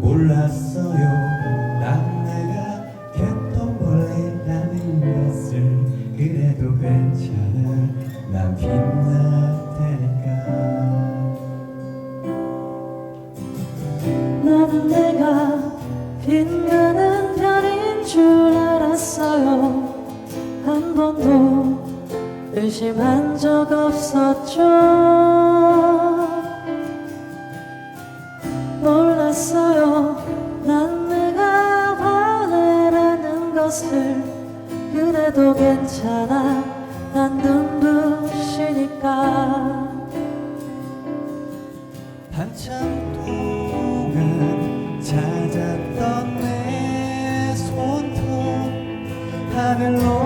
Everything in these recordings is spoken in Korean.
몰랐어요. 난 내가 개똥벌레라는 것을 그래도 괜찮아. 난 빛날 테니까 나는 내가 빛나는 별인 줄 알았어요. 한 번도 의심한 적 없었죠 것을 그래도 괜찮아. 난 눈부시니까. 한참 동안 찾았던 내 손톱 하늘로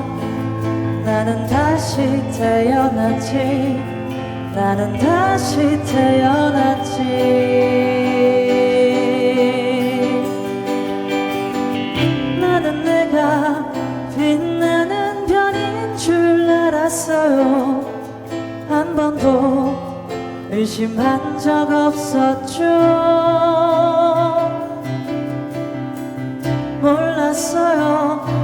나는 다시 태어났지. 나는 다시 태어났지. 나는 내가 빛나는 별인 줄 알았어요. 한 번도 의심한 적 없었죠. 몰랐어요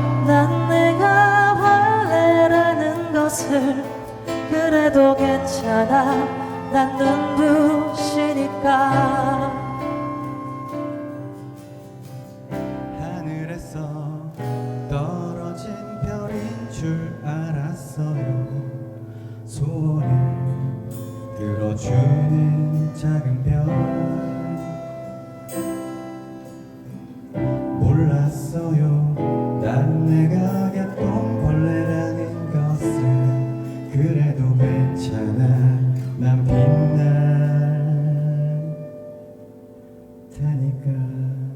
하늘에서 떨어진 별인 줄 알았어요. 소원을 들어주는 작은 별. 몰랐어요. 난 내가 개똥벌레라는 것을 그래도 괜찮아 Metallica.